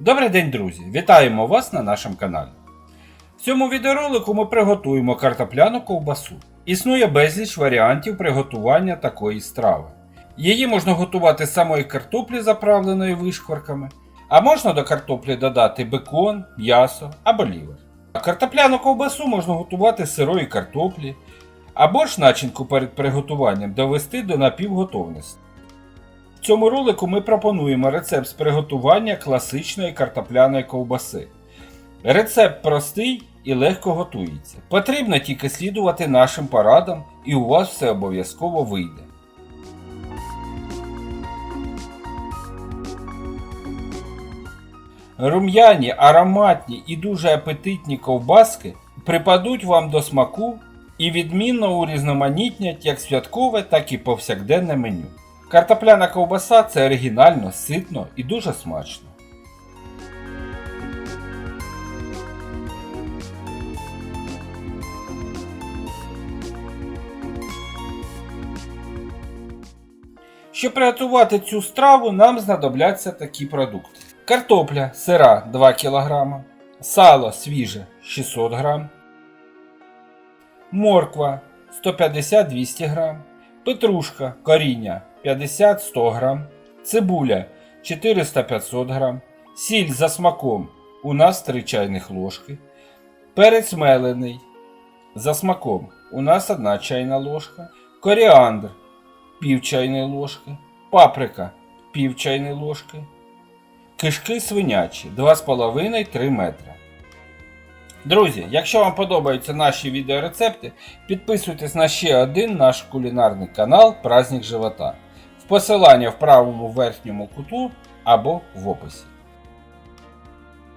Добрий день, друзі! Вітаємо вас на нашому каналі. В цьому відеоролику ми приготуємо картопляну ковбасу. Існує безліч варіантів приготування такої страви. Її можна готувати з самої картоплі, заправленої вишкварками, а можна до картоплі додати бекон, м'ясо або лівер. Картопляну ковбасу можна готувати з сирої картоплі, або ж начинку перед приготуванням довести до напівготовності. В цьому ролику ми пропонуємо рецепт з приготування класичної картопляної ковбаси. Рецепт простий і легко готується. Потрібно тільки слідувати нашим порадам, і у вас все обов'язково вийде. Рум'яні, ароматні і дуже апетитні ковбаски припадуть вам до смаку і відмінно урізноманітнять як святкове, так і повсякденне меню. Картопляна ковбаса це оригінально, ситно і дуже смачно. Щоб приготувати цю страву, нам знадобляться такі продукти: картопля сира 2 кг, сало свіже 600 г, морква 150-200 г, петрушка коріння 50-100 г, цибуля 400-500 г, сіль за смаком у нас 3 чайних ложки, перець мелений за смаком у нас 1 чайна ложка, коріандр пів чайної ложки, паприка пів чайної ложки, кишки свинячі 2,5-3 метри. Друзі, якщо вам подобаються наші відеорецепти, підписуйтесь на ще один наш кулінарний канал Праздник Живота. Посилання в правому верхньому куту або в описі.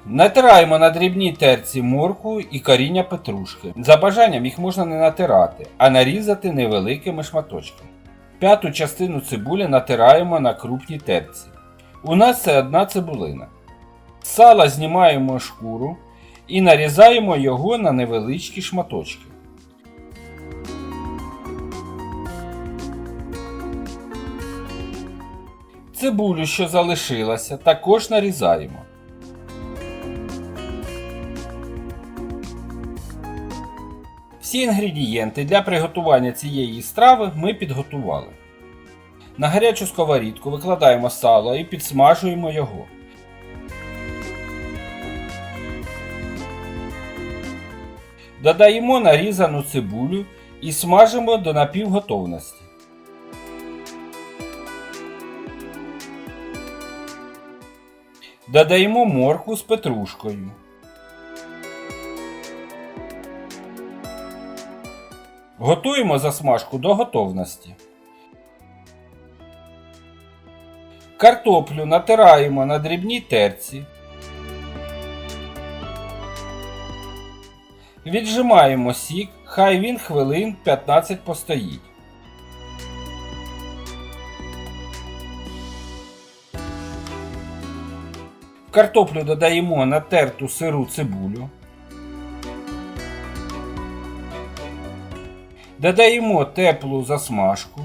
Натираємо на дрібній терці моркву і коріння петрушки. За бажанням їх можна не натирати, а нарізати невеликими шматочками. П'яту частину цибулі натираємо на крупній терці. У нас це одна цибулина. Сала знімаємо шкуру і нарізаємо його на невеличкі шматочки. Цибулю, що залишилася, також нарізаємо. Всі інгредієнти для приготування цієї страви ми підготували. На гарячу сковорідку викладаємо сало і підсмажуємо його. Додаємо нарізану цибулю і смажимо до напівготовності. Додаємо моркву з петрушкою. Готуємо засмажку до готовності. Картоплю натираємо на дрібній терці. Віджимаємо сік, хай він хвилин 15 постоїть. Картоплю додаємо натерту сиру цибулю. Додаємо теплу засмажку,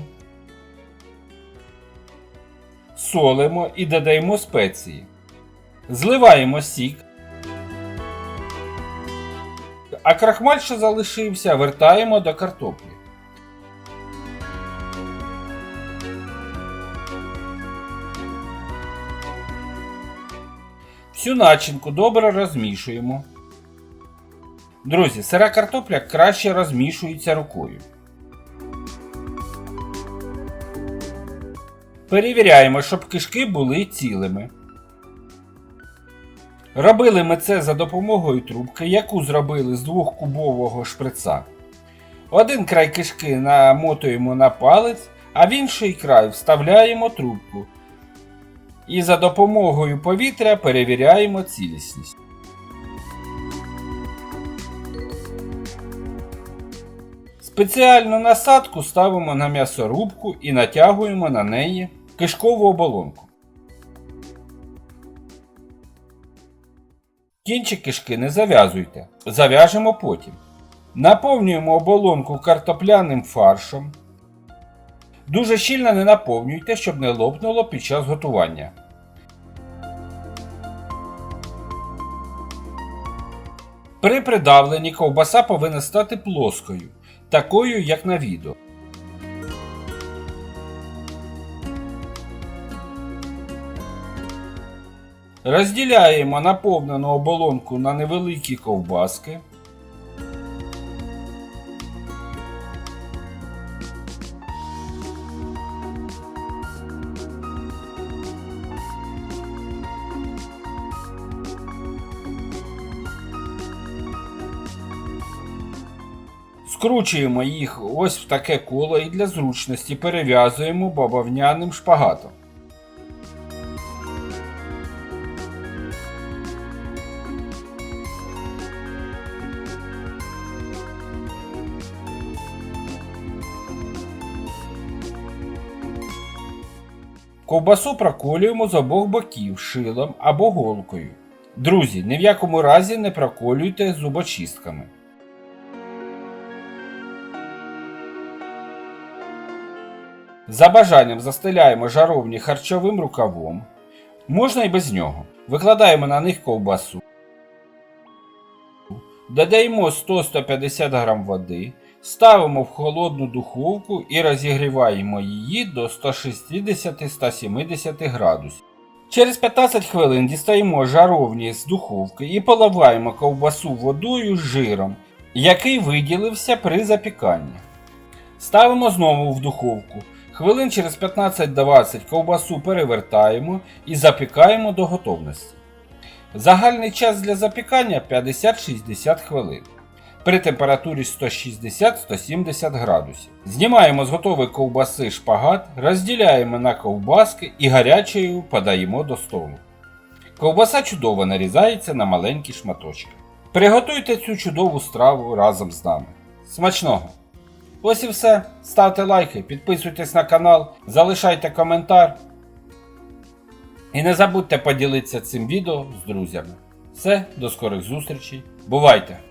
солимо і додаємо спеції. Зливаємо сік. А крахмаль, що залишився, вертаємо до картоплі. Всю начинку добре розмішуємо. Друзі, сира картопля краще розмішується рукою. Перевіряємо, щоб кишки були цілими. Робили ми це за допомогою трубки, яку зробили з двохкубового шприца. Один край кишки намотуємо на палець, а в інший край вставляємо трубку. І за допомогою повітря перевіряємо цілісність. Спеціальну насадку ставимо на м'ясорубку і натягуємо на неї кишкову оболонку. Кінчик кишки не зав'язуйте, зав'яжемо потім. Наповнюємо оболонку картопляним фаршом. Дуже щільно не наповнюйте, щоб не лопнуло під час готування. При придавленні ковбаса повинна стати плоскою, такою як на відео. Розділяємо наповнену оболонку на невеликі ковбаски. Скручуємо їх ось в таке коло і для зручності перев'язуємо бавовняним шпагатом. Ковбасу проколюємо з обох боків шилом або голкою. Друзі, ні в якому разі не проколюйте зубочистками. За бажанням застеляємо жаровні харчовим рукавом. Можна і без нього. Викладаємо на них ковбасу. Додаємо 100-150 г води, ставимо в холодну духовку і розігріваємо її до 160-170 градусів. Через 15 хвилин дістаємо жаровні з духовки і поливаємо ковбасу водою з жиром, який виділився при запіканні. Ставимо знову в духовку. Хвилин через 15-20 ковбасу перевертаємо і запікаємо до готовності. Загальний час для запікання 50-60 хвилин при температурі 160-170 градусів. Знімаємо з готової ковбаси шпагат, розділяємо на ковбаски і гарячою подаємо до столу. Ковбаса чудово нарізається на маленькі шматочки. Приготуйте цю чудову страву разом з нами. Смачного! Ось і все. Ставте лайки, підписуйтесь на канал, залишайте коментар. І не забудьте поділитися цим відео з друзями. Все, до скорих зустрічей. Бувайте!